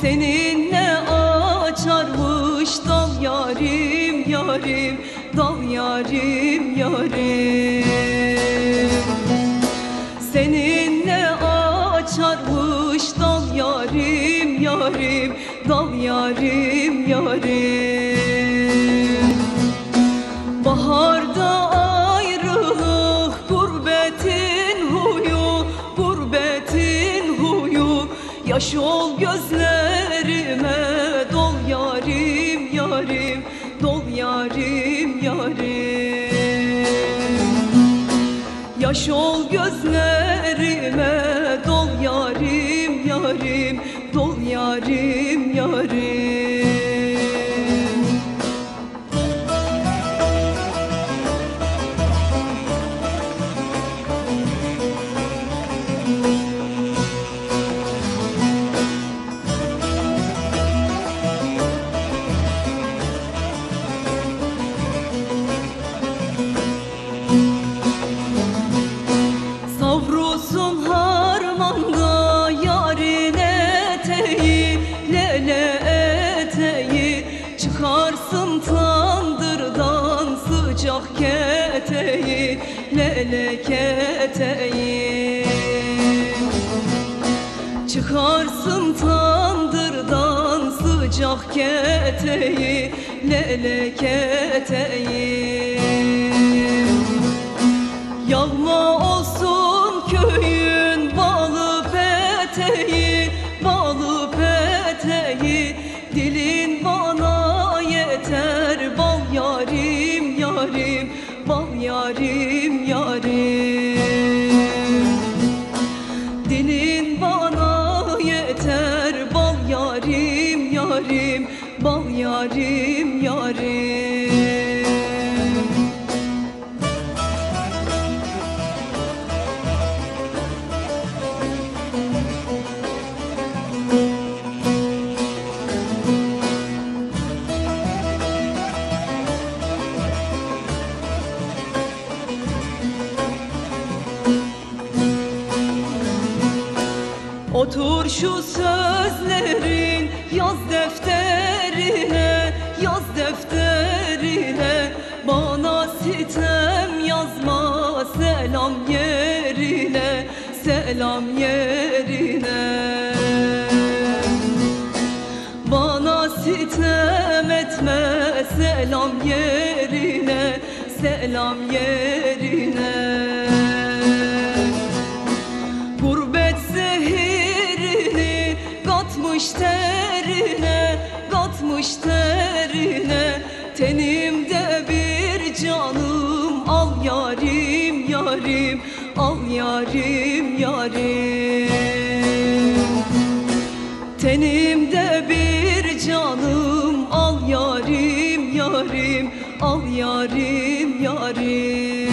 Seninle açarmış dal yarim yarim Dal yarim yarim. Seninle açarmış dal yarim yarim Dal yarim yarim Yaş ol gözlerime Dol yarim yarim Dol yarim yarim. Yaş ol gözlerime Dol yarim yarim Dol yarim yarim sıcak keteği Lele keteği Çıkarsın tandırdan sıcak keteği Lele keteği yarim Bal yarim yarim. Otur şu sözlerin yaz defterine Yaz defterine. Bana sitem yazma selam yerine Selam yerine. Bana sitem etme selam yerine Selam yerine yarim yarim. Tenimde bir canım Al yarim yarim Al yarim yarim